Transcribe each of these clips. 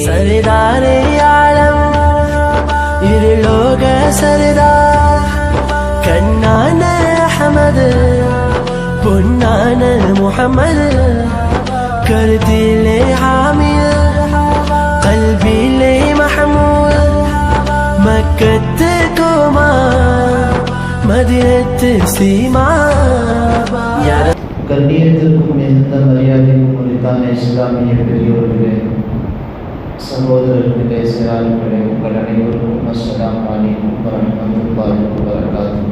சரிதானே ஆழம்? இருளோக சரிதார் கண்ணான அஹமது பொன்னான முகமது கருத்திலே ஹாமில் கல்விலே மஹமூல் மக்கத்து கோமா மதியத்து சீமா. யார கண்ணியத்திற்கும் மிகுந்த மரியாதைக்கும் உரித்தான இஸ்லாமிய பெரியோர்களே. சகோதரர்களே பேசுகிறார்களே உங்கள் அனைவருக்கும் அஸ்ஸலாம் அலைக்கும் வரஹ்மத்துல்லாஹி வபரகாத்துஹு.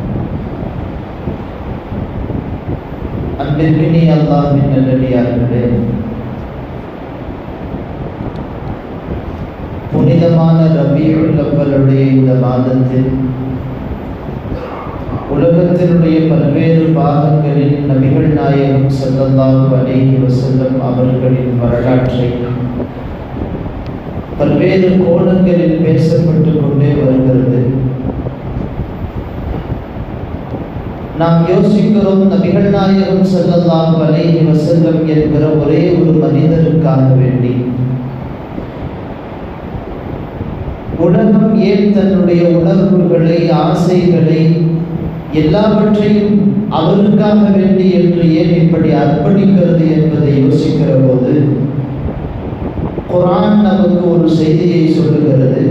அன்பிற்கினி அல்லாஹின் நல்லடியார்களே புனிதமான ரபியுல் அவ்வலுடைய இந்த மாதத்தில் உலகத்தினுடைய பல்வேறு பாகங்களில் நபிகள் நாயகம் ஸல்லல்லாஹு அலைஹி வஸல்லம் அவர்களின் வரலாற்றை பல்வேறு கோணங்களில் பேசப்பட்டு கொண்டே வருகிறது. நாம் யோசிக்கிறோம் நபிகள் நாயகம் செல்லலாம் அலைஹி வஸல்லம் என்கிற ஒரே ஒரு மனிதருக்காக வேண்டி. உலகம் ஏன் தன்னுடைய உணர்வுகளை ஆசைகளை எல்லாவற்றையும் அவருக்காக வேண்டி என்று ஏன் இப்படி அர்ப்பணிக்கிறது என்பதை யோசிக்கிற போது குரான் நமக்கு ஒரு செய்தியை சொல்லுகிறது.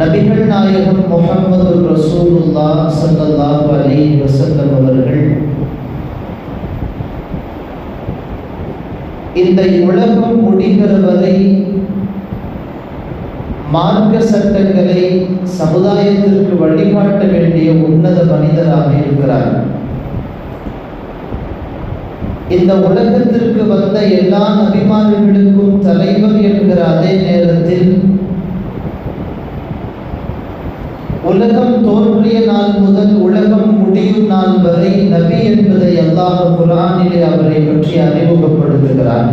நபிகள் நாயகம் முகமது ரசூலுல்லா ஸல்லல்லாஹு அலி வஸல்லம் அவர்கள் இந்த உலகம் முடிகிற வரை மார்க்க சட்டங்களை சமுதாயத்திற்கு வழிகாட்ட வேண்டிய உன்னத மனிதராக இருக்கிறார் இந்த உலகத்திற்கு வந்த எல்லா நபிமார்களுக்கும் தலைவர் என்கிற அதே நேரத்தில் உலகம் தோன்றிய நாள் முதல் உலகம் முடியும் நாள் வரை நபி என்பதை அல்லாஹ் குரானிலே அவரை பற்றி அறிமுகப்படுத்துகிறார்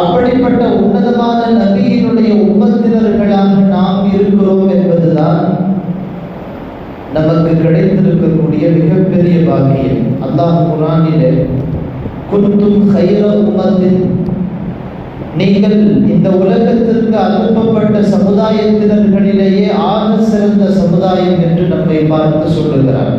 அப்படிப்பட்ட உன்னதமான நபியினுடைய உம்மத்தினர்களாக நாம் இருக்கிறோம் என்பதுதான் நமக்கு கிடைத்திருக்கக்கூடிய மிகப்பெரிய பாக்கியம். அல்லாஹ் குரானிலே குந்தும் ஹைர உமத்தின் நீங்கள் இந்த உலகத்திற்கு அனுப்பப்பட்ட சமுதாயத்தினர்களிலேயே ஆக சிறந்த சமுதாயம் என்று நம்மை பார்த்து சொல்லுகிறார்.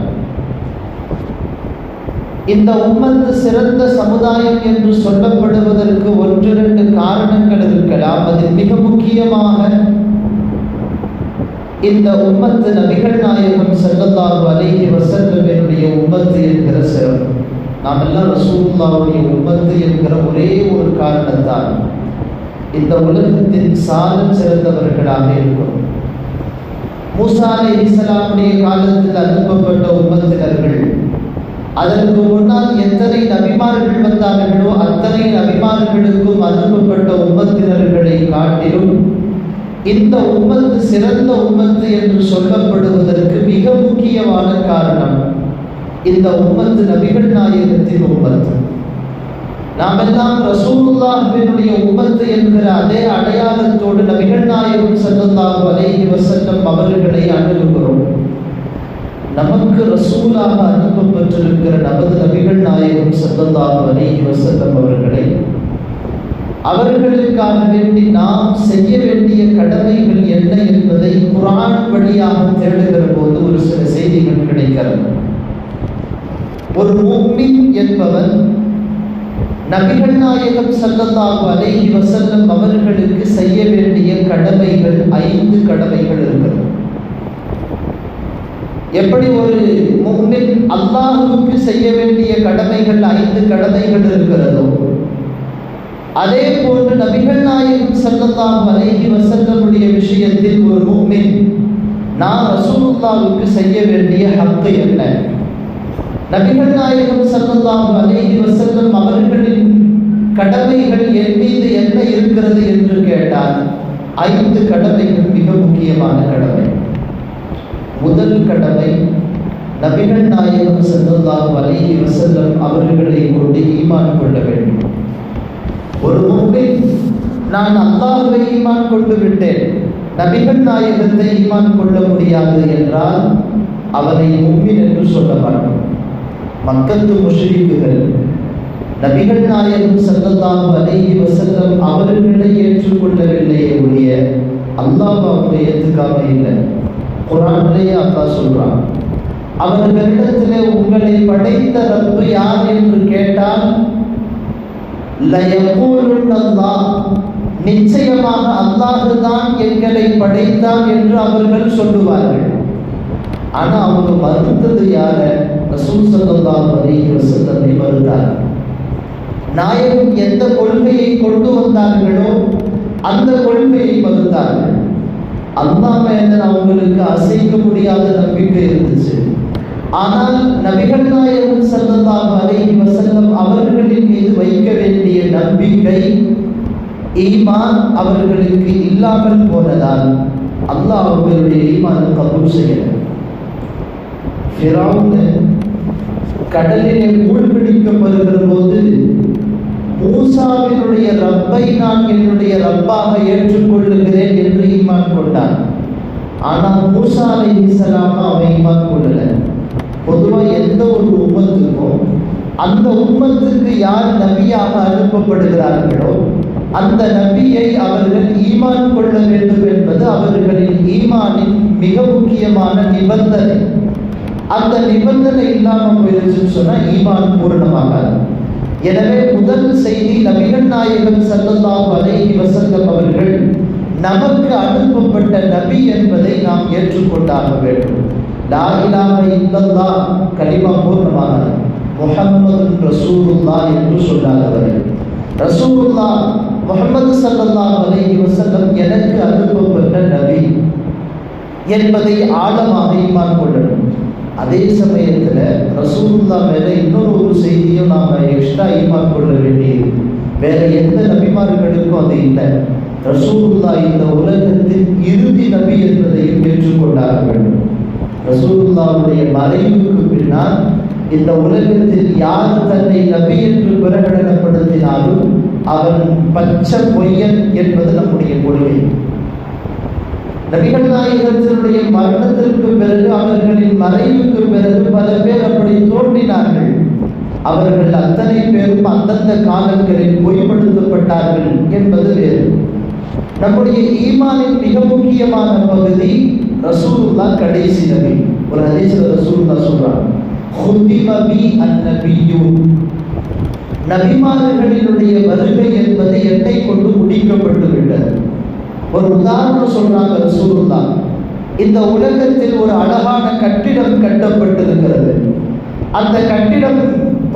இந்த உம்மத்து சிறந்த சமுதாயம் என்று சொல்லப்படுவதற்கு ஒன்றிரண்டு காரணங்கள் இருக்கலாம். அதில் மிக முக்கியமாக இந்த உம்மத்து நபிகள் நாயகம் ஸல்லல்லாஹு அலைஹி வஸல்லமினுடைய உம்மத்து என்கிற சிறப்பு. நாம் எல்லாம் ரசூலுல்லாஹுடைய உம்மத்து என்கிற ஒரே ஒரு காரணத்தால் இந்த உலகத்தின் சால சிறந்தவர்களாக இருக்கும் மூசா இஸ்லாமுடைய காலத்தில் அனுப்பப்பட்ட உம்மத்தினர்கள் அதற்கு முன்னால் எத்தனை நபிமார்கள் வந்தார்களோ அத்தனை நபிமார்களுக்கும் அனுப்பப்பட்ட உம்மத்தினர்களை காட்டிலும் இந்த உம்மத்து சிறந்த உம்மத்து என்று சொல்லப்படுவதற்கு மிக முக்கியமான காரணம் இந்த உம்மத்து நபிகள் நாயகத்தின் உம்மத்து. நாம் எல்லாம் ரசூலுல்லாஹினுடைய உம்மத்து என்கிற அதே அடையாளத்தோடு நபிகள் நாயகம் ஸல்லல்லாஹு அலைஹி வசல்லம் அவர்களை அணுகுகிறோம். நமக்கு ரசூலாக அனுப்பப்பட்டிருக்கிற நமது நபிகள் நாயகம் ஸல்லல்லாஹு அலைஹி வசல்லம் அவர்களை அவர்களுக்காக வேண்டி நாம் செய்ய வேண்டிய கடமைகள் என்ன என்பதை குரான் வழியாக தேடுகிற போது ஒரு சில செய்திகள் கிடைக்கிறது. ஒரு மூமின் என்பவன் நபிகள் நாயகம் ஸல்லல்லாஹு அலைஹி வசல்லம் அவர்களுக்கு செய்ய வேண்டிய கடமைகள் ஐந்து கடமைகள் இருக்கிறது. எப்படி ஒரு முக்மின் அல்லாஹுக்கு செய்ய வேண்டிய கடமைகள் ஐந்து கடமைகள் இருக்கிறதோ அதே போன்று நபிகள் நாயகம் ஸல்லல்லாஹு அலைஹி வசல்லமுடைய விஷயத்தில் ஒரு மூமின் நான் ரசூலுல்லாவுக்கு செய்ய வேண்டிய ஹக்கு என்ன? நபிகள் நாயகம் ஸல்லல்லாஹு அலைஹி வசல்லம் அவர்களின் கடமைகள் என் மீது என்ன இருக்கிறது என்று கேட்டால் ஐந்து கடமைகள் மிக முக்கியமான கடமை. முதல் கடமை நபிகள் நாயகம் ஸல்லல்லாஹு அலைஹி வசல்லம் அவர்களை கொண்டு ஈமான் கொள்ள வேண்டும். ஒரு முன்பின் நான் அல்லாஹுவை ஈமான் கொண்டு விட்டேன். நபிகள் நாயகத்தை ஈமான் கொள்ள முடியாது என்றால் அவனை மும்மின் என்று சொல்ல மாட்டோம். மக்கத்து முஷ்ரிக்குகள் நபிகள் நாயகம் ஸல்லல்லாஹு அலைஹி வஸல்லம் அவர்களை ஏற்றுக்கொள்ளவில்லையே ஒழிய அல்லாஹ் அவங்க ஏற்றுக்காம இல்லை. குரான்லேயே அல்லாஹ் சொல்றான் அவர்களிடத்திலே உங்களை படைத்த ரப்பு யார் என்று கேட்டால் நிச்சயமாக அல்லாஹ் தான் எங்களை படைத்தான் என்று அவர்கள் சொல்லுவார்கள். ஆனா அவங்க மறுத்தது யார? ரசூல் ஸல்லல்லாஹு அலைஹி வஸல்லமை மறுத்தார் நாயகம் எந்த கொள்கையை கொண்டு வந்தார்களோ அந்த கொள்கையை மறுத்தார்கள். அல்லாஹ் மேல அவங்களுக்கு அசைக்க முடியாத நம்பிக்கை இருந்துச்சு. ஆனால் நபிகள் நாயகம் செல்லத்தாக அலைஹி வசல்லம் அவர்களின் மீது வைக்க வேண்டிய நம்பிக்கை ஈமான் அவர்களுக்கு இல்லாமல் போனதால் அல்லாஹ் அவர்களுடைய ஈமானை கபூல் செய்யணும். கடலிலே மூழ்கடிக்கப்படுகிற போது மூசாவினுடைய ரப்பை நான் என்னுடைய ரப்பாக ஏற்றுக்கொள்ளுகிறேன் என்று ஈமான் கொண்டான். ஆனால் மூசா அலைஹிஸ்ஸலாம் அவன் ஈமான் கொள்ளல. பொதுவாக எந்த ஒரு உம்மத்துக்கும் அந்த உம்மத்துக்கு யார் நபியாக அனுப்பப்படுகிறார்களோ அந்த நபியை அவர்கள் ஈமான் கொள்ள வேண்டும் என்பது அவர்களின் ஈமானின் மிக முக்கியமான நிபந்தனை. அந்த நிபந்தனை இல்லாமல் போயிருச்சுன்னு சொன்னால் ஈமான் பூரணமாகாது. எனவே முதல் செய்தி நபிகள் நாயகம் ஸல்லல்லாஹு அலைஹி வஸல்லம் அவர்கள் நமக்கு அனுப்பப்பட்ட நபி என்பதை நாம் ஏற்றுக்கொண்டாக வேண்டும். லா இலாஹ கலிமா பூர்ணமானது முஹம்மது ரசூலுல்லாஹ் என்று சொல்லாதவர்கள் ரசூலுல்லாஹ் முஹம்மது ஸல்லல்லாஹு அலைஹி வஸல்லம் எனக்கு அனுப்பப்பட்ட நபி என்பதை ஆழமாக ஈமான் கொள்ளணும். அதே சமயத்தில் ரசூலுல்லா மேல இன்னொரு ஒரு செய்தியும் நாம் எக்ஸ்ட்ரா ஈமான் கொள்ள வேண்டியது. வேற எந்த நபிமார்களுக்கும் அது இல்லை. ரசூலுல்லா இந்த உலகத்தின் இறுதி நபி என்பதையும் ஏற்றுக்கொண்டாக வேண்டும் ரசூலுல்லாவுடைய மறைவுக்கு பின்னால் இந்த உலகத்தில் யார் தன்னை நபி என்று பிரகடனப்படுத்தினாலும் அவன் பச்சை பொய்யன் என்பது நம்முடைய கொள்கை. நபிகள் நாயகத்தினுடைய மரணத்திற்கு பிறகு அவர்களின் மறைவுக்கு பிறகு பல பேர் அப்படி தோன்றினார்கள். அவர்கள் அத்தனை பேரும் அந்தந்த காலங்களில் பொய்ப்படுத்தப்பட்டார்கள் என்பது வேறு. நம்முடைய ஈமானின் மிக முக்கியமான பகுதி ரசூலுல்லா கடைசி நபி. ஒரு ஹதீஸ்ல ரசூலுல்லா சொல்றாங்க ஹுதிம பி அந்நபியு. நபிமார்களினுடைய வருகை என்பது எட்டை கொண்டு முடிக்கப்பட்டு விட்டது ஒரு உதாரணம் சொல்றாங்க ரசூலுல்லா இந்த உலகத்தில் ஒரு அழகான கட்டிடம் கட்டப்பட்டிருக்கிறது. அந்த கட்டிடம்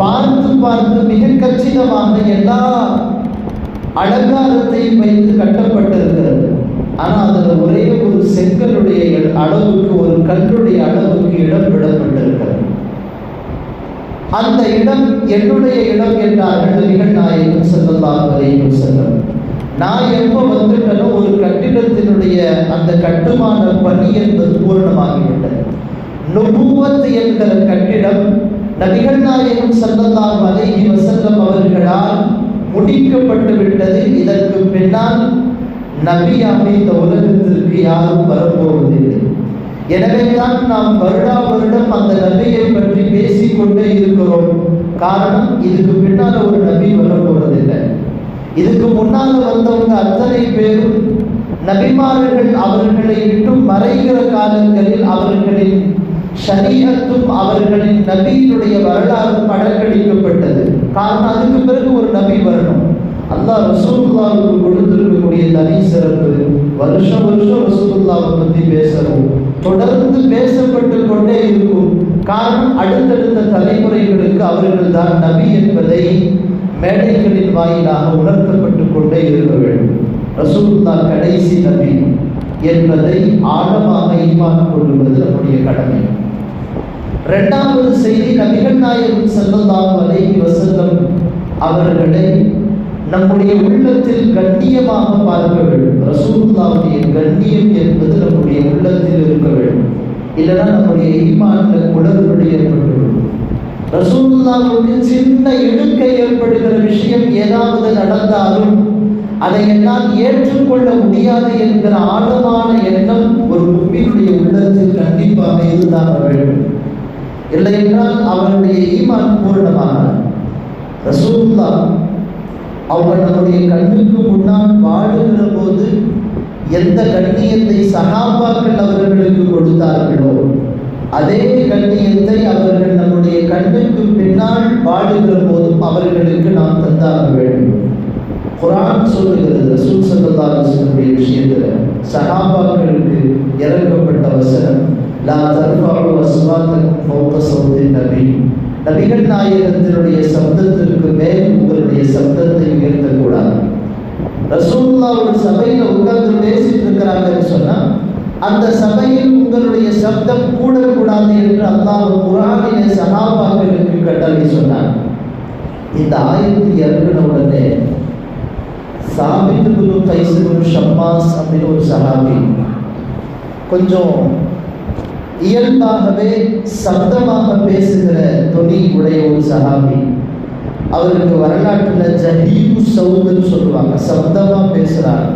பார்த்து பார்த்து மிக கச்சிதமாக எல்லா அலங்காரத்தையும் வைத்து கட்டப்பட்டிருக்கிறது. ஆனால் அதில் ஒரே ஒரு செங்கலுடைய அளவுக்கு ஒரு கல்லுடைய அளவுக்கு இடம் விடப்பட்டிருக்கிறது. அந்த இடம் என்னுடைய இடம் என்றார்கள் நபிகள் நாயகம் ஸல்லல்லாஹு அலைஹி வஸல்லம். நான் எப்போ வந்துட்டனோ ஒரு கட்டிடத்தினுடைய அந்த கட்டுமான பணி என்பது பூரணமாகிவிட்டது. நுபுவத் என்கிற கட்டிடம் நபிகள் நாயகம் செல்லலாம் வரையும் செல்லும் அவர்களால் முடிக்கப்பட்டு விட்டது இதற்கு பின்னால் நபி இந்த உலகத்திற்கு யாரும் வரப்போவதில்லை. எனவே தான் நாம் வருடா வருடம் அந்த நபியை பற்றி பேசிக்கொண்டே இருக்கிறோம். காரணம் இதுக்கு பின்னால ஒரு நபி வரப்போவதில்லை. இதுக்கு முன்னால வந்தவங்க அத்தனை பேரும் நபிமார்கள் அவர்களை விட்டு மறைகிற காலங்களில் அவர்களின் சரீரத்தும் அவர்களின் நபியினுடைய வரலாறும் படக்கடிக்கப்பட்டது காரணம் அதுக்கு நபி வரணும். அல்லாஹ் ரசூல்லாவுக்கு கொடுத்திருக்கக்கூடிய தனி சிறப்பு வருஷம் வருஷம் ரசூல்லாவை பற்றி பேசணும். தொடர்ந்து பேசப்பட்டு கொண்டே இருக்கும். காரணம் அடுத்தடுத்த தலைமுறைகளுக்கு அவர்கள் தான் நபி என்பதை மேடைகளின் வாயிலாக உணர்த்தப்பட்டு கொண்டே இருக்க வேண்டும். ரசூல்லா கடைசி நபி என்பதை ஆழமாக ஈமான் கொள்வது நம்முடைய கடமை. இரண்டாவது செய்தி நபிகள் நாயகம் ஸல்லல்லாஹு அலைஹி வஸல்லம் அவர்களை நம்முடைய உள்ளத்தில் கண்ணியமாக பார்க்க வேண்டும். ரசூல்லாவுடைய கண்ணியம் என்பது நம்முடைய உள்ளத்தில் இருக்க வேண்டும். இல்லைன்னா நம்முடைய ஈமான்ல குளறுபடி ஏற்பட்டுவிடும். ரசூல்லாவுக்கு சின்ன இடுக்கை ஏற்படுகிற விஷயம் ஏதாவது நடந்தாலும் அதை என்னால் ஏற்றுக்கொள்ள முடியாது என்கிற ஆழமான எண்ணம் ஒரு மும்மினுடைய உள்ளத்தில் கண்டிப்பாக இருந்தாக வேண்டும். இல்லை என்றால் அவருடைய ஈமான் பூர்ணமாக ரசூல்லா அவங்க நம்முடைய கண்ணுக்கு முன்னால் வாழுகிற போது எந்த கண்ணியத்தை சகாபாக்கள் அவர்களுக்கு கொடுத்தார்களோ அதே கண்ணியத்தை அவர்கள் நம்முடைய கண்ணுக்கு பின்னால் வாழுகிற போதும் அவர்களுக்கு நாம் தந்தாக வேண்டும். குரான் சொல்லுகிறது ரசூல் சல்லல்லாஹு விஷயத்துல சகாபாக்களுக்கு இறக்கப்பட்ட வசனம் லா தர்ஃபஉ அஸ்வாத்தக்கும் போக்க சௌதி நபி. நபிகள் நாயகத்தினுடைய சப்தத்திற்கு மேல் உங்களுடைய சப்தத்தை உயர்த்தக்கூடாது. ரசூலுல்லா ஒரு சபையில உட்கார்ந்து பேசிட்டு இருக்கிறாங்கன்னு சொன்னா அந்த சபையில் உங்களுடைய சப்தம் கூடக்கூடாது என்று அல்லாஹ் குரானிலே சகாபாக்களுக்கு கட்டளை சொன்னார். இந்த ஆயிரத்தி இறங்கின உடனே சாபித் குரு கைசு ஷம்மாஸ் அப்படின்னு ஒரு சகாபி கொஞ்சம் இயல்பாகவே சப்தமாக பேசுகிற துணி உடைய ஒரு சஹாபி அவருக்கு வரலாற்றில் ஜஹீபு சவுதுன்னு சொல்லுவாங்க. சப்தமா பேசுறாங்க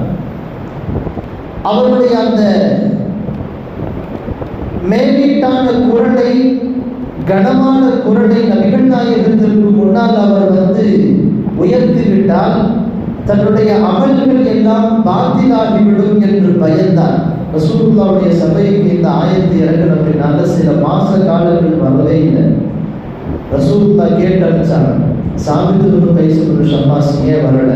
அவருடைய அந்த மேலீட்டான குரலை கனமான குரலை நபிகள் நாயகத்திற்கு முன்னால் அவர் வந்து உயர்த்திவிட்டால் தன்னுடைய அமல்கள் எல்லாம் பாத்திலாகிவிடும் என்று பயந்தார். ரசூல்லாவுடைய சபைக்கு இந்த ஆயத்தை இறங்கின பின்னால சில மாச காலங்கள் வரவே இல்லை. ரசூல்லா கேட்டு அடிச்சாங்க சாமித்து பேசுகிற ஷம்மாஸ் ஏன் வரல?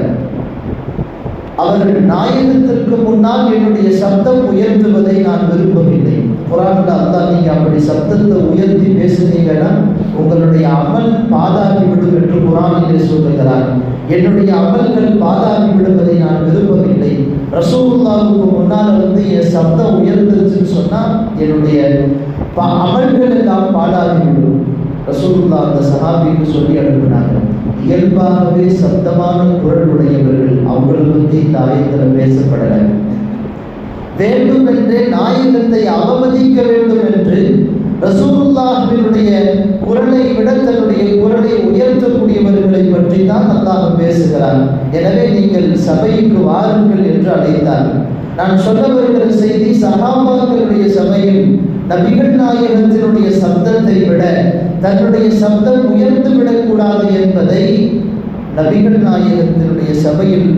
அவர்கள் நாயகத்திற்கு முன்னால் என்னுடைய சப்தம் உயர்த்துவதை நான் விரும்பவில்லை. குரான்ல அல்லாஹ் நீங்க அப்படி சப்தத்தை உயர்த்தி பேசுனீங்கன்னா உங்களுடைய அமல் பாதாகிவிடும் என்று குரானிலே சொல்லுகிறார். என்னுடைய அமல்கள் பாதாகி விடுவதை நான் விரும்பவில்லை. ரசூல்லாவுக்கு முன்னால் வந்து என் சப்தம் உயர்ந்துருச்சுன்னு சொன்னால் என்னுடைய அமல்கள் எல்லாம் பாடாகிவிடும் ரசூல்லா அந்த சஹாபிக்கு சொல்லி அனுப்பினாங்க. இயல்பாகவே சத்தமான குரல் உடையவர்கள் அவங்களை பற்றி இந்த ஆயத்தில் பேசப்படலை. என்று நாயகத்தை அவமதிக்க வேண்டும் என்று ரசூலுல்லாஹினுடைய குரலை விட தன்னுடைய குரலை உயர்த்தக்கூடியவர்களை பற்றி தான் அல்லாஹ் பேசுகிறார் எனவே நீங்கள் சபைக்கு வாருங்கள் என்று அழைத்தார். நான் சொல்ல வருகிற செய்தி சகாபாக்களுடைய சபையில் நபிகள் நாயகத்தினுடைய சப்தத்தை விட தன்னுடைய சப்தம் உயர்ந்து விடக்கூடாது என்பதை நபிகள் நாயகத்தினுடைய சபையில்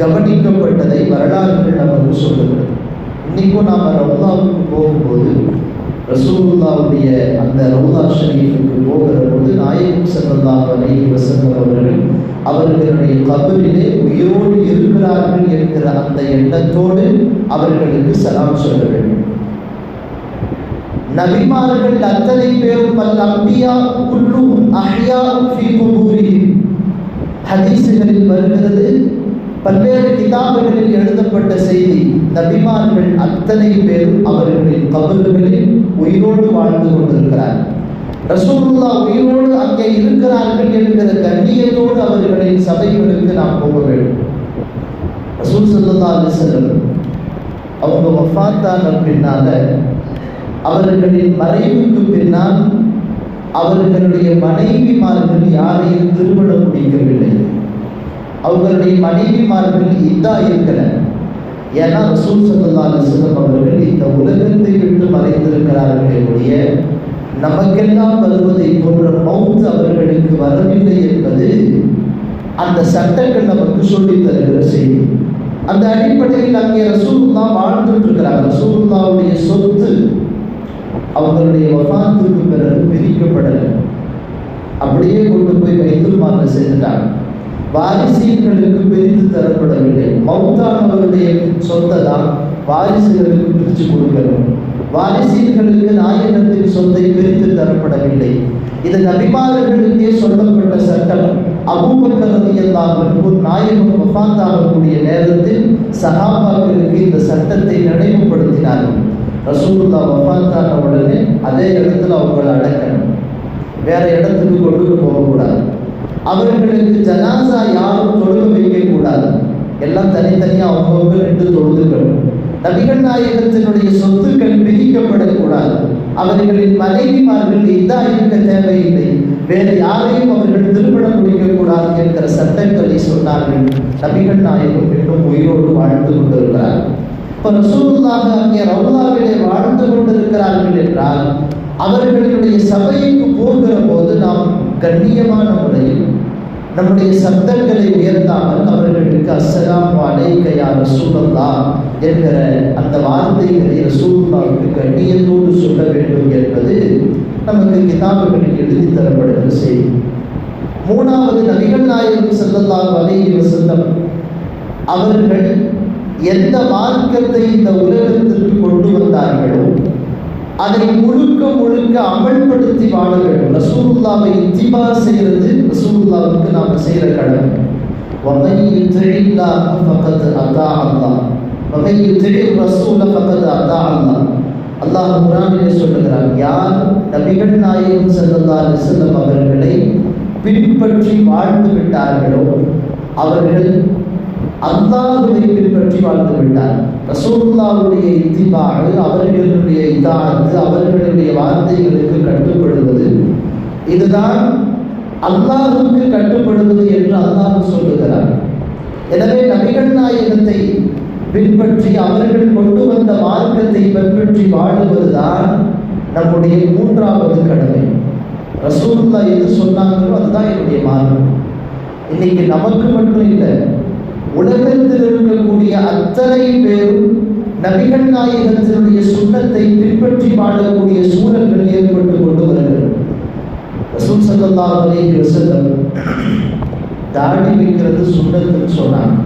கவனிக்கப்பட்டதை வரலாறுகள் நமக்கு சொல்லுகிறது. இன்னைக்கும் நாம் ரவுதாவுக்கு போகும்போது ரசூலுல்லாவுடைய அந்த ரவுதா ஷரீஃபுக்கு போகிற போது நாயகம் ஸல்லல்லாஹு அலைஹி வசந்தம் அவர்கள் அவர்களுடைய கபரிலே உயிரோடு இருக்கிறார்கள் என்கிற அந்த எண்ணத்தோடு அவர்களுக்கு சலாம் சொல்ல வேண்டும். நபிமார்கள் அத்தனை பேரும் பல் அம்பியா குல்லும் அஹ்யா ஃபீ குபூரிஹிம் ஹதீஸுகளில் வருகிறது பல்வேறு கிதாபுகளில் எழுதப்பட்ட செய்தி நபிமார்கள் அத்தனை பேரும் அவர்களின் கபல்களில் உயிரோடு வாழ்ந்து கொண்டிருக்கிறார் ரசூலுல்லா உயிரோடு அங்கே இருக்கிறார்கள் என்கிற கண்ணியத்தோடு அவர்களின் சபைகளுக்கு நாம் போக வேண்டும். ரசூல் சல்லா அலிசல்லம் அவங்க வஃபாத்தான பின்னால அவர்களின் மறைவுக்கு பின்னால் அவர்களுடைய மனைவிமார்கள் யாரையும் திருமணம் முடிக்கவில்லை. அவர்களுடைய மனைவிமார்கள் இதா இருக்கிற ஏன்னா ரசூல் சல்லா அலிஸ்லம் அவர்கள் இந்த உலகத்தை விட்டு மறைந்திருக்கிறார்களே ஒழிய நமக்கெல்லாம் வருவதை போன்ற மவுத் அவர்களுக்கு வரவில்லை என்பது அந்த சட்டங்கள் நமக்கு சொல்லித் தருகிற செய்தி. அந்த அடிப்படையில் அங்கே ரசூல்லா வாழ்ந்துட்டு இருக்கிறாங்க ரசூல்லாவுடைய சொத்து அவங்களுடைய வஃபாத்துக்கு பிறகு பிரிக்கப்படலை. அப்படியே கொண்டு போய் வைத்துல் மால வாரிசீர்களுக்கு பிரித்து தரப்படவில்லை. மௌத்தானவருடைய சொத்தை தான் வாரிசுகளுக்கு பிரித்து கொடுக்கணும். வாரிசீர்களுக்கு நாயகத்தின் சொத்தை பிரித்து தரப்படவில்லை. இது நபிமார்களுக்கே சொல்லப்பட்ட சட்டம் அபூபக்கர் நாயகம் வஃபாத் நேரத்தில் சகாபாக்களுக்கு இந்த சட்டத்தை நினைவுபடுத்தினார்கள் ரசூல்லா வஃபாத் உடனே அதே இடத்துல அவங்களை அடக்கணும். வேற இடத்துக்கு கொண்டு போகக்கூடாது. அவர்களுக்கு ஜனாசா யாரும் தொழுக வைக்கக்கூடாது. எல்லாம் தனித்தனியாக அவங்கவுங்க ரெண்டு தொழுதுகள். நபிகள் நாயகத்தினுடைய சொத்துக்கள் பிரிக்கப்படக்கூடாது. அவர்களின் மனைவிமார்கள் இதா இருக்க தேவையில்லை. வேறு யாரையும் அவர்கள் திருமணம் முடிக்கக்கூடாது என்கிற சட்டங்களை சொன்னார்கள். நபிகள் நாயகம் இன்னும் உயிரோடு வாழ்ந்து கொண்டிருக்கிறார். இப்போ ரசூலுல்லாக அங்கே ரவுலாவிலே வாழ்ந்து கொண்டிருக்கிறார்கள் என்றால் அவர்களுடைய சபைக்கு போகிற போது நாம் கண்ணியமான முறையில் நம்முடைய சப்தங்களை உயர்த்தாமல் அவர்களுக்கு அஸ்ஸலாம் அலைக்கையா ரசூலல்லா என்கிற அந்த வார்த்தைகளை ரசூலுல்லாவுக்கு கண்ணியத்தோடு சொல்ல வேண்டும் என்பது நமக்கு கிதாபுகளில் எழுதி தரப்படுகிற செய்தி. மூணாவது நபிகள் நாயகம் செல்லல்லா அலைஹி வசந்தம் அவர்கள் எந்த மார்க்கத்தை இந்த உலகத்திற்கு கொண்டு வந்தார்களோ அதை முழுக்க முழுக்க அமல்படுத்தி வாழ வேண்டும் ரசூலுல்லாவை இத்திபா செய்யறது ரசூலுல்லாவுக்கு நாம செய்யற கடமை ومن يطع الله فقد اطاع الله ومن يطع الرسول فقد اطاع الله அல்லாஹ் குர்ஆனிலே சொல்லுகிறார் யார் நபிகள் நாயகம் ஸல்லல்லாஹு அலைஹி வஸல்லம் அவர்களை பின்பற்றி வாழ்ந்து விட்டார்களோ அவர்கள் அல்லாஹுவை பின்பற்றி வாழ்ந்து விட்டார். ரசூலுல்லாவுடைய இத்திபாடு அவர்களுடைய இதானது அவர்களுடைய வார்த்தைகளுக்கு கட்டுப்படுவது. இதுதான் அல்லாஹுக்கு கட்டுப்படுவது என்று அல்லாஹ் சொல்லுகிறார். எனவே நபிகள் நாயகத்தை பின்பற்றி அவர்கள் கொண்டு வந்த மார்க்கத்தை பின்பற்றி வாழுவதுதான் நம்முடைய மூன்றாவது கடமை. ரசூல்லா எது சொன்னாங்களோ அதுதான் என்னுடைய மார்க்கம். இன்னைக்கு நமக்கு மட்டும் இல்லை உலகத்தில் இருக்கக்கூடிய அத்தனை பேரும் நபிகள் நாயகத்தினுடைய சுண்ணத்தை பின்பற்றி வாழக்கூடிய சூழல்கள் ஏற்பட்டு கொண்டு வருகிறது. ரசூல் ஸல்லல்லாஹு அலைஹி வஸல்லம் தாடி வைக்கிறது சுண்ணத்துன்னு சொன்னாங்க.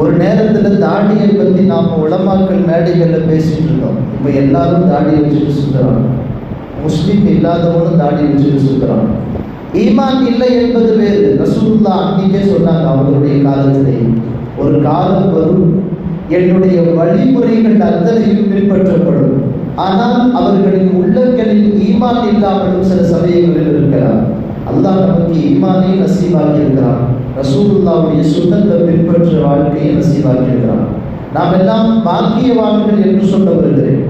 ஒரு நேரத்தில் தாடியை பற்றி நாம் உலமாக்கள் மேடைகளில் பேசிட்டு இருந்தோம். இப்போ எல்லாரும் தாடி வச்சுட்டு சுற்றுறாங்க முஸ்லீம் இல்லாதவனும் தாடி வச்சுட்டு சுற்றுறாங்க ஈமான் இல்லை என்பது வேறு. ரசூல்லா அன்னைக்கே சொன்னாங்க அவர்களுடைய காலத்திலே. ஒரு காலம் வரும் என்னுடைய வழிமுறைகள் அத்தனையும் பின்பற்றப்படும். ஆனால் அவர்களின் உள்ளங்களில் ஈமான் இல்லாமலும் சில சமயங்களில் இருக்கிறார் அல்லாஹ் நமக்கு ஈமானை நசீவாக்கி இருக்கிறான் ரசூலுல்லாவுடைய சுண்ணத்தை பின்பற்ற வாழ்க்கையை நசீவாக்கி இருக்கிறான் நாம் எல்லாம் பாக்கியவான்கள் என்று சொல்ல வருகிறேன்.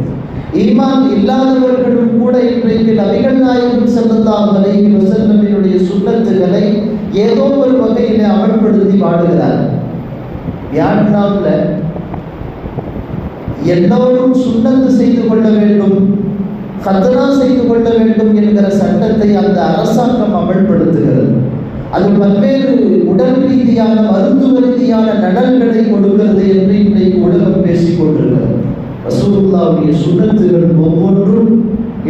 ஈமான் இல்லாதவர்களும் கூட இன்றைக்கு நபிகள் நாயகம் ஸல்லல்லாஹு அலைஹி வஸல்லமினுடைய சுண்ணத்துகளை ஏதோ ஒரு வகையில அமல்படுத்தி வாழுகிறார் வியட்நாம்ல எல்லோரும் சுண்ணத்து செய்து கொள்ள வேண்டும் கத்தனா செய்து கொள்ள வேண்டும் என்கிற சட்டத்தை அந்த அரசாங்கம் அமல்படுத்துகிறது. அது பல்வேறு உடல் ரீதியான மருத்துவ ரீதியான நலன்களை கொடுக்கிறது என்று இன்றைக்கு உலகம் பேசிக் கொண்டிருக்கிறது ரசூலுல்லாவுடைய சுண்ணத்துகள் ஒவ்வொன்றும்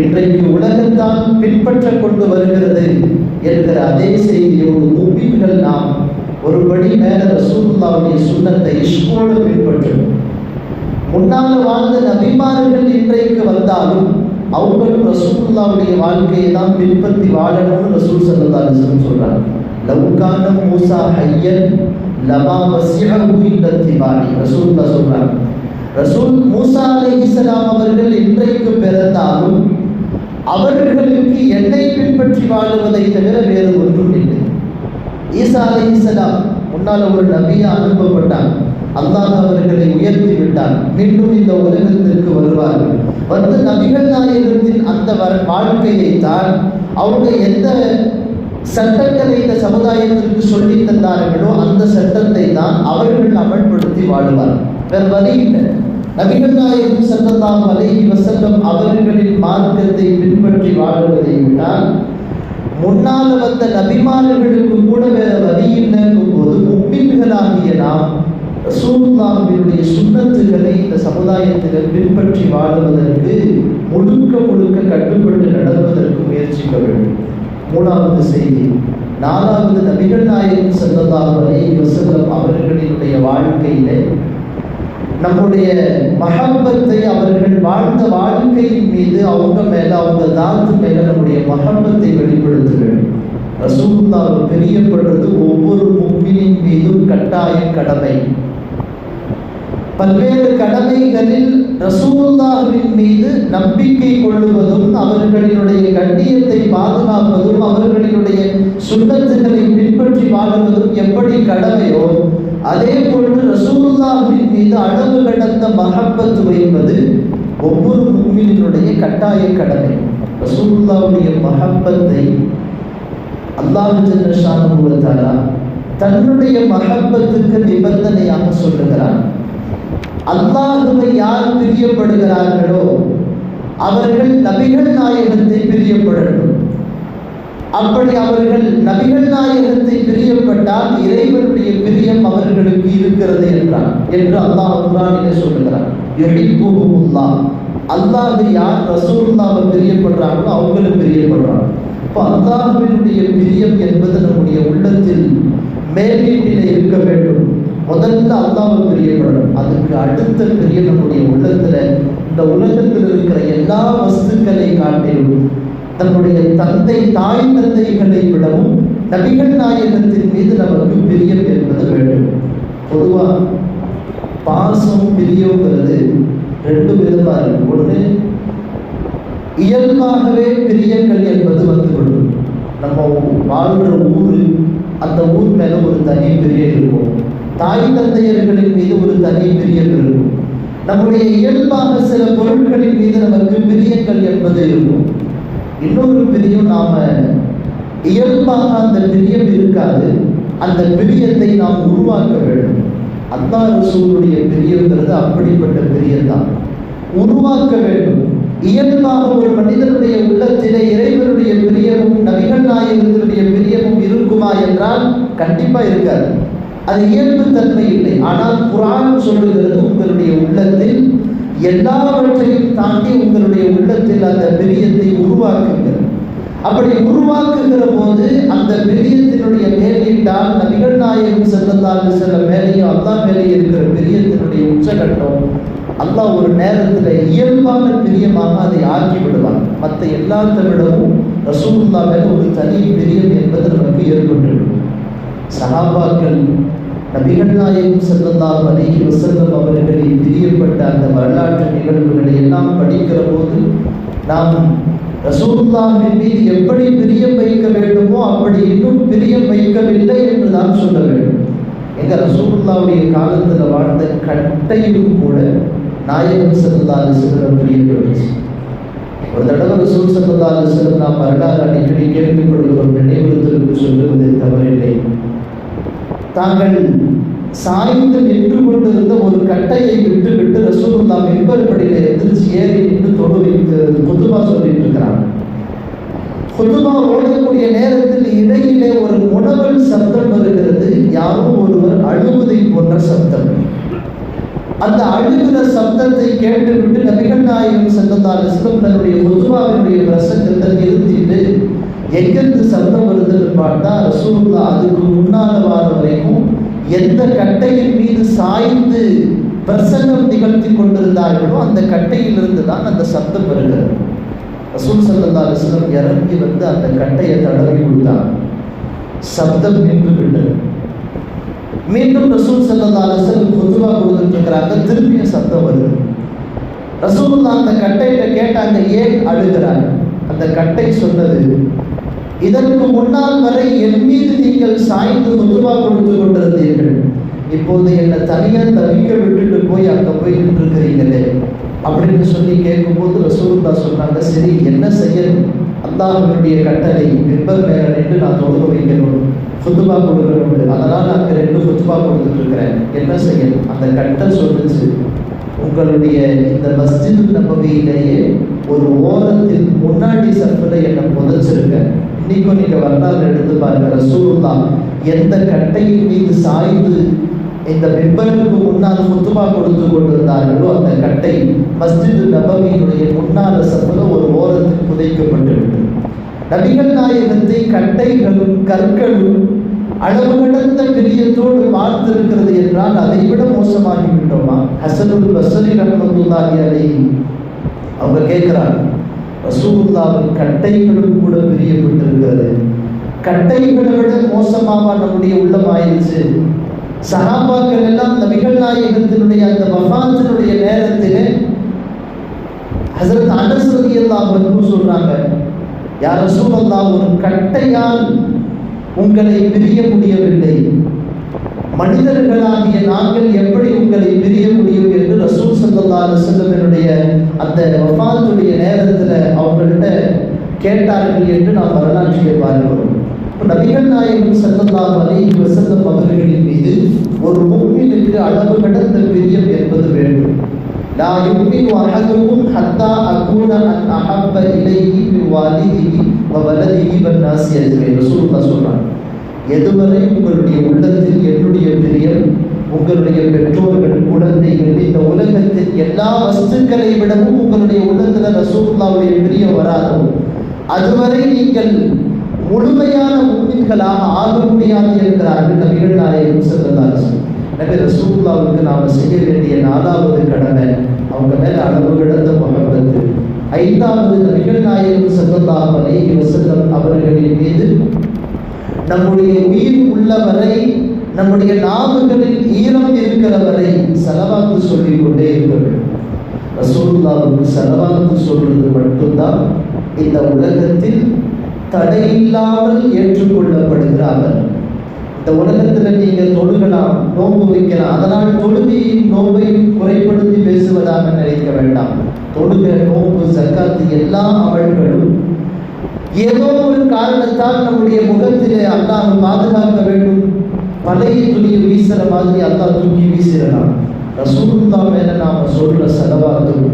இன்றைக்கு உலகத்தான் பின்பற்ற கொண்டு வருகிறது என்கிற அதே செய்தியோடு முப்பின்கள் நாம் ஒருபடி மேல ரசூல்லாவுடைய சுண்ணத்தை இஷ்கோடு பின்பற்றும் முன்னால் வாழ்ந்த நபிமார்கள் இன்றைக்கு வந்தாலும் அவங்களும் ரசூல்லாவுடைய வாழ்க்கையை தான் பின்பற்றி வாழணும்னு ரசூல் சல்லல்லாஹு சொல்றாங்க. லவுகான மூசா ஹையன் லமா வசிஹு இந்த திவாரி ரசூல்லா சொல்றாங்க. ரசூல் மூசா அலை இஸ்லாம் அவர்கள் இன்றைக்கு பிறந்தாலும் அவர்களுக்கு என்னை பின்பற்றி வாழுவதை தவிர வேறு ஒன்றும் இல்லை. ஈசா அலை இஸ்லாம் முன்னால் ஒரு நபியா அனுப்பப்பட்டான். அல்லாஹ் அவர்களை உயர்த்தி விட்டான். மீண்டும் இந்த உலகத்திற்கு வருவார்கள் வந்து நபிகள் நாயகத்தின் அந்த வர- வாழ்க்கையை தான் அவங்க எந்த சட்டங்களை இந்த சமுதாயத்திற்கு சொல்லி தந்தார்களோ அந்த சட்டத்தை தான் அவர்கள் அமல்படுத்தி வாழுவார் வேற வழி இல்லை. நபிகள் நாயகம் ஸல்லல்லாஹு அலைஹி வஸல்லம் அவர்களின் மார்க்கத்தை பின்பற்றி வாழ்வதை விட்டால் முன்னால் வந்த நபிமார்களுக்கு கூட வேற வழி இல்லைங்கும் போது முப்பின்களாகிய நாம் ரசூலுல்லாஹினுடைய சுண்ணத்துகளை இந்த சமுதாயத்தில் பின்பற்றி வாழுவதற்கு முழுக்க முழுக்க கட்டுப்பட்டு நடப்பதற்கு முயற்சிக்க வேண்டும். மூணாவது செய்தி நாலாவது நபிகள் நாயகம் ஸல்லல்லாஹு அலைஹி வஸல்லம் அவர்களினுடைய வாழ்க்கையிலே நம்முடைய மகம்பத்தை அவர்கள் வாழ்ந்த வாழ்க்கையின் மீது அவங்க மேல அவங்க தாத்து மேல நம்முடைய மகம்பத்தை வெளிப்படுத்த வேண்டும். ரசூலுல்லாஹ் பிரியப்படுறது ஒவ்வொரு முக்மினின் மீதும் கட்டாய கடமை. பல்வேறு கடமைகளில் ரசூல்லாவின் மீது நம்பிக்கை கொள்ளுவதும் அவர்களினுடைய கண்ணியத்தை பாதுகாப்பதும் அவர்களினுடைய சுண்ணத்துகளை பின்பற்றி வாழ்வதும் எப்படி கடமையோ அதே போன்று ரசூலுல்லாஹின் மீது அளவு கடந்த மஹப்பத்து வைப்பது ஒவ்வொரு முக்மினினுடைய கட்டாய கடமை. ரசூலுல்லாவுடைய மஹப்பத்தை அல்லாஹு ஜல்ல தன்னுடைய மகப்பத்துக்கு நிபந்தனையாக சொல்லுகிறான். அல்லாஹுவை யார் பிரியப்படுகிறார்களோ அவர்கள் நபிகள் நாயகத்தை பிரியப்படட்டும். அப்படி அவர்கள் நபிகள் நாயகத்தை பிரியப்பட்டால் இறைவனுடைய பிரியம் அவர்களுக்கு இருக்கிறது என்றார் என்று அல்லாஹ் குரானிலே சொல்லுகிறார் யுஹிப்புஹுமுல்லாஹ் அல்லாஹ் யார் ரசூலுல்லாவை பிரியப்படுறாங்களோ அவங்களும் பிரியப்படுறாங்க. இப்போ அல்லாஹினுடைய பிரியம் என்பது நம்முடைய உள்ளத்தில் மேலீட்டில் இருக்க வேண்டும். முதல்ல அல்லாஹ்வை பிரியப்படணும். அதுக்கு அடுத்த பிரிய நம்முடைய உள்ளத்துல இந்த உலகத்தில் இருக்கிற எல்லா வஸ்துக்களை காட்டிலும் தன்னுடைய தந்தை தாய் தந்தைகளை விடவும் நபிகள் நாயகத்தின் மீது நமக்கு பிரியம் என்பது வேண்டும். பொதுவாக பாசம் பிரியங்கிறது ரெண்டு விதமா இருக்கு. ஒன்று இயல்பாகவே பிரியங்கள் என்பது வந்துவிடும் நம்ம வாழ்கிற ஊர் அந்த ஊர் மேல ஒரு தனி பிரியம் இருக்கும். தாய் தந்தையர்களின் மீது ஒரு தனி பிரியம் இருக்கும். நம்முடைய இயல்பாக சில பொருட்களின் மீது நமக்கு பிரியங்கள் என்பது இருக்கும். இன்னொரு பிரியம் நாம இயல்பாக அந்த பிரியம் இருக்காது. அந்த பிரியத்தை நாம் உருவாக்க வேண்டும். அல்லாஹ் ரசூலுடைய பிரியங்கிறது அப்படிப்பட்ட பிரியம்தான். உருவாக்க வேண்டும். இயல்பாக ஒரு மனிதனுடைய உள்ளத்திலே இறைவனுடைய பிரியமும் நபிகள் நாயகத்தினுடைய பிரியமும் இருக்குமா என்றால் கண்டிப்பா இருக்காது. அது இயல்பு தன்மை இல்லை. ஆனால் குரான் சொல்லுகிறது உங்களுடைய உள்ளத்தில் எல்லாவற்றையும் தாண்டி உங்களுடைய உள்ளத்தில் அந்த பிரியத்தை உருவாக்குங்கள். அப்படி உருவாக்குகிற போது அந்த பிரியத்தினுடைய மேலீட்டால் நபிகள் நாயகம் செல்லத்தால் செல்ல மேலேயும் அல்லா மேலே இருக்கிற பிரியத்தினுடைய உச்சகட்டம் அல்லாஹ் ஒரு நேரத்தில் இயல்பான பிரியமாக அதை ஆக்கி விடுவான். மற்ற எல்லாத்த விடவும் ரசூல்லா மேல ஒரு தனி பிரியம் என்பது நமக்கு ஏற்பட்டுவிடும். சஹாபாக்கள் நபிகள் நாயகம் செல்லந்தால் அலிஹி வசல்லம் அவர்களில் தெரியப்பட்ட அந்த வரலாற்று நிகழ்வுகளை எல்லாம் படிக்கிற போது நாம் ரசூல்லாவின் மீது எப்படி பிரியம் வைக்க வேண்டுமோ அப்படி இன்னும் பிரியம் வைக்கவில்லை என்று நாம் சொல்ல வேண்டும். எங்க ரசூல்லாவுடைய காலத்தில் வாழ்ந்த கட்டையிலும் கூட நாயகம் செல்லந்தால் அலிஸ்லம் பிரியப்பட்டுச்சு. ஒரு தடவை ரசூல் செல்லந்தால் அலிஸ்லம் நாம் வரலாறு அடிக்கடி கேள்விப்படுகிறோம். நினைவுறுத்தலுக்கு சொல்லுவது தவறில்லை. தாங்கள் சாய்ந்து நின்று கொண்டிருந்த ஒரு கட்டையை விட்டு விட்டு ரசூலும் தான் மெம்பர்படியில் எதிர்த்து ஏறி நின்று தொடு வைத்து பொதுவாக சொல்லிட்டு இருக்கிறாங்க. பொதுவாக ஓடக்கூடிய நேரத்தில் இடையிலே ஒரு உணவல் சப்தம் வருகிறது. யாரோ ஒருவர் அழுவதை போன்ற சப்தம் அந்த அழுகிற சப்தத்தை கேட்டுவிட்டு நபிகள் நாயகம் செல்லத்தால் இஸ்லம் தன்னுடைய பொதுவாவினுடைய பிரசங்கத்தை நிறுத்திட்டு எங்கிருந்து சத்தம் வருதுன்னு பார்த்தா ரசூலுல்லா அதுக்கு முன்னால வார வரைக்கும் எந்த கட்டையின் மீது சாய்ந்து பிரசங்கம் நிகழ்த்தி கொண்டிருந்தார்களோ அந்த கட்டையிலிருந்து தான் அந்த சப்தம் வருகிறது. ரசூல் சல்லா அலிஸ்லம் இறங்கி வந்து அந்த கட்டையை தடவி கொடுத்தார். சப்தம் நின்று விட்டது. மீண்டும் ரசூல் சல்லா அலிஸ்லம் பொதுவாக கொடுத்துட்டு இருக்கிறாங்க திருப்பியும் சப்தம் வருது. ரசூலுல்லா அந்த கட்டையில கேட்டாங்க ஏன் அழுகிறாங்க அந்த கட்டை சொன்னது இதற்கு முன்னால் வரை என் மீது நீங்கள் சாய்ந்து முதுவா கொடுத்து கொண்டிருந்தீர்கள். இப்போது என்னை தனியாக தவிக்க விட்டுட்டு போய் அங்கே போய் நின்றுக்கிறீங்களே அப்படின்னு சொல்லி கேட்கும்போது ரசூலுல்லா சொன்னாங்க சரி என்ன செய்யணும்? அல்லாஹனுடைய கட்டளை மிம்பர் மேலே நின்று நான் தொழுக வைக்கணும் ஃபுத்துபா கொடுக்கணும் அதனால் அங்கே ரெண்டு ஃபுத்துபா கொடுத்துட்டு இருக்கிறேன் என்ன செய்யணும்? அந்த கட்டை சொல்லுச்சு உங்களுடைய இந்த மஸ்ஜித் நபவியிலேயே ஒரு ஓரத்தில் முன்னாடி சர்ஃபில் என்னை புதைச்சிருக்க இன்னைக்கும் நீங்கள் வரலாறு எடுத்து பாருங்க ரசூலுல்லா எந்த கட்டையின் மீது சாய்ந்து இந்த பிம்பருக்கு முன்னால் முத்துமா கொடுத்து கொண்டிருந்தார்களோ அந்த கட்டை மஸ்ஜிது நபவியினுடைய முன்னால சர்ஃபில் ஒரு ஓரத்தில் புதைக்கப்பட்டுவிட்டது. நபிகள் நாயகத்தை கட்டைகளும் கற்களும் அளவு கடந்த பிரியத்தோடு பார்த்திருக்கிறது என்றால் அதை விட மோசமாகி விட்டோமா ஹசனுல் பசரி ரஹமத்துல்லாஹி அலைஹி அவங்க கேட்கிறாங்க ரசூல்லாவின் கட்டைகளும் கூட பிரியப்பட்டிருக்கிறது. கட்டைகளை விட மோசமாக நம்முடைய உள்ளம் ஆயிடுச்சு சகாபாக்கள் எல்லாம் நபிகள் நாயகத்தினுடைய அந்த வஃபாத்தினுடைய நேரத்திலே ஹசரத் அனஸ் ரலியல்லாஹு அன்ஹு சொல்றாங்க யார் ரசூலுல்லாஹ் ஒரு கட்டையால் உங்களை பிரிய முடியவில்லை மனிதர்களாகிய நாங்கள் எப்படி உங்களை பிரிய முடியும் என்று ரசூல் சல்லா அலுவலமினுடைய அந்த வஃபாத்துடைய நேரத்தில் அவங்கள்ட்ட கேட்டார்கள் என்று நாம் வரலாற்றிலே பார்க்கிறோம். இப்போ நபிகள் நாயகம் சல்லல்லாஹு அலைஹி வஸல்லம் பகுதிகளின் மீது ஒரு முக்மினுக்கு அளவு கடந்த பிரியம் என்பது வேண்டும். நான் யுமினு அஹதுக்கும் ஹத்தா அகூன அன் அஹப்ப இலைஹி மின் வாலிதிஹி வ வலதிஹி வன் நாசி அஜ்மஈன் எதுவரை உங்களுடைய உள்ளத்தில் என்னுடைய பிரியம் உங்களுடைய பெற்றோர்கள் குழந்தைகள் இந்த உலகத்தில் எல்லா வஸ்துக்களை விடவும் உங்களுடைய உள்ளத்துல ரசூல்லாவுடைய பிரியம் வராதோ. அதுவரை நீங்கள் முழுமையான உண்மைகளாக ஆக முடியாது என்கிறார்கள் நபிகள் நாயகம் செல்லதாரசு எனவே ரசூல்லாவுக்கு நாம் செய்ய வேண்டிய நாலாவது கடமை அவங்க மேல அளவு கிடந்த முகப்பது. ஐந்தாவது நபிகள் நாயகம் செல்லல்லாஹு அலைஹி அவர்களின் மீது நம்முடைய உயிர் உள்ளவரை நம்முடைய நாவுகளில் ஈரம் இருக்கிற வரை சொல்லிக் கொண்டே இருக்க ரசூலுல்லாவுக்கு செலவாத்து சொல்றது மட்டும்தான் இந்த உலகத்தில் தடையில்லாமல் ஏற்றுக்கொள்ளப்படுகிற அமல் இந்த உலகத்தில் நீங்கள் தொழுகலாம் நோன்பு வைக்கலாம் அதனால் தொழுகையும் நோன்பையும் குறைப்படுத்தி பேசுவதாக நினைக்க வேண்டாம். தொழுக நோன்பு சக்காத்து எல்லா அமல்களும் ஏதோ ஒரு காரணத்தால் நம்முடைய முகத்திலே அல்லாமல் பாதுகாக்க வேண்டும். பழைய துணியை வீசுற மாதிரி அல்லா தூக்கி வீசிடலாம் ரசூல்லா மேல நாம சொல்ற செலவாகும்.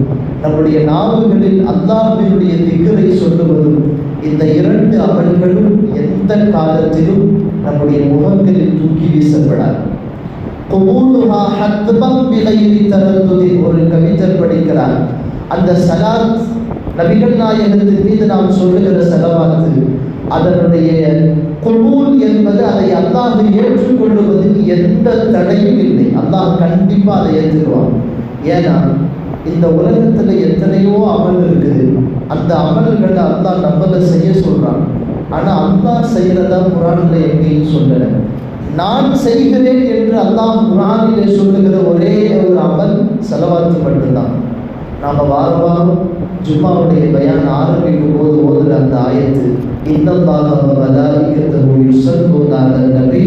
நம்முடைய நாவுகளில் அல்லாஹினுடைய திக்கரை சொல்லுவதும் இந்த இரண்டு அமல்களும் எந்த காலத்திலும் நம்முடைய முகங்களில் தூக்கி வீசப்படாது. ஹத்பம் ஒரு கவிஞர் படிக்கிறார். அந்த சலாத் நபிகள் நாயகத்தின் மீது நாம் சொல்லுகிற செலவாத்து அதனுடைய கொபூல் என்பது அதை அல்லாஹ் ஏற்றுக்கொள்வதற்கு எந்த தடையும் இல்லை. அல்லாஹ் கண்டிப்பாக அதை ஏற்றுக்குவான். ஏன்னா இந்த உலகத்தில் எத்தனையோ அமல் இருக்குது. அந்த அமல்களை அல்லாஹ் நம்மளை செய்ய சொல்கிறான் ஆனால் அல்லாஹ் செய்கிறதா குரானில் எங்கேயும் சொல்லலை. நான் செய்கிறேன் என்று அல்லாஹ் குரானிலே சொல்லுகிற ஒரே ஒரு அமல் செலவாத்து மட்டும்தான். நாம் வாரம் வாரம் ஜும்மாவுடைய பயான் ஆரம்பிக்கும் போது ஓதுகிற அந்த ஆயத்து இன்னல்லாஹ மலாயிகத்தஹு யுஸல்லூன அலன் நபி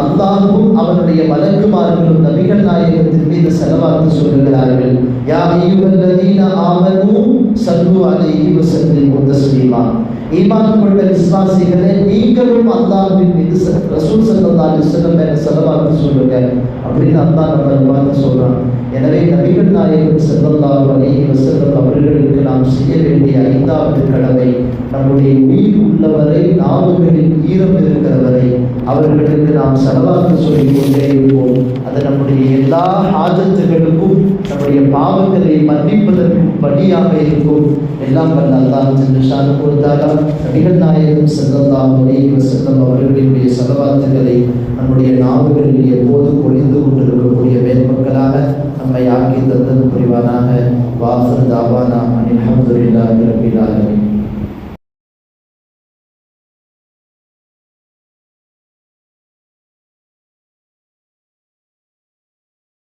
அல்லாஹும் அவனுடைய மலக்குமார்களும் நபிகள் நாயகத்தின் மீது செலவாத்து சொல்லுகிறார்கள் யா அய்யுஹல்லதீன ஆமனூ ஸல்லு அலைஹி வஸல்லிமு தஸ்லீமா ஈமான் கொண்ட விசுவாசிகளே நீங்களும் அல்லாஹ்வின் மீது ச- ரசூல் ஸல்லல்லாஹு அலைஹி வஸல்லம் மேல செலவாத்து சொல்லுங்க அப்படின்னு அல்லாஹ் நம்ம பார்த்து சொல்றான் எனவே நபிகள் நாயகம் ஸல்லல்லாஹு அலைஹி வஸல்லம் அவர்களுக்கு நாம் செய்ய வேண்டிய ஐந்தாவது கடமை நம்முடைய உயிர் உள்ளவரை நாவுகளில் ஈரம் இருக்கிறவரை அவர்களுக்கு நாம் செலவாக சொல்லிக் கொண்டே இருப்போம். அது நம்முடைய எல்லா ஆஜத்துகளுக்கும் நம்முடைய பாவங்களை மன்னிப்பதற்கும் படியாக இருக்கும். எல்லாம் வல்ல சென்று கொடுத்தாரா? நடிகர் நாயகம் செல்லலாம் செல்லம் அவர்களுடைய செலவாத்துகளை நம்முடைய நாவுகளில் எப்போதும் ஒழிந்து கொண்டிருக்கக்கூடிய மேற்பக்களாக நம்மை ஆக்கி தந்தது புரிவானாக. வாசல் தாவானா அனில் அஹமதுல்லா ரபிலாலமி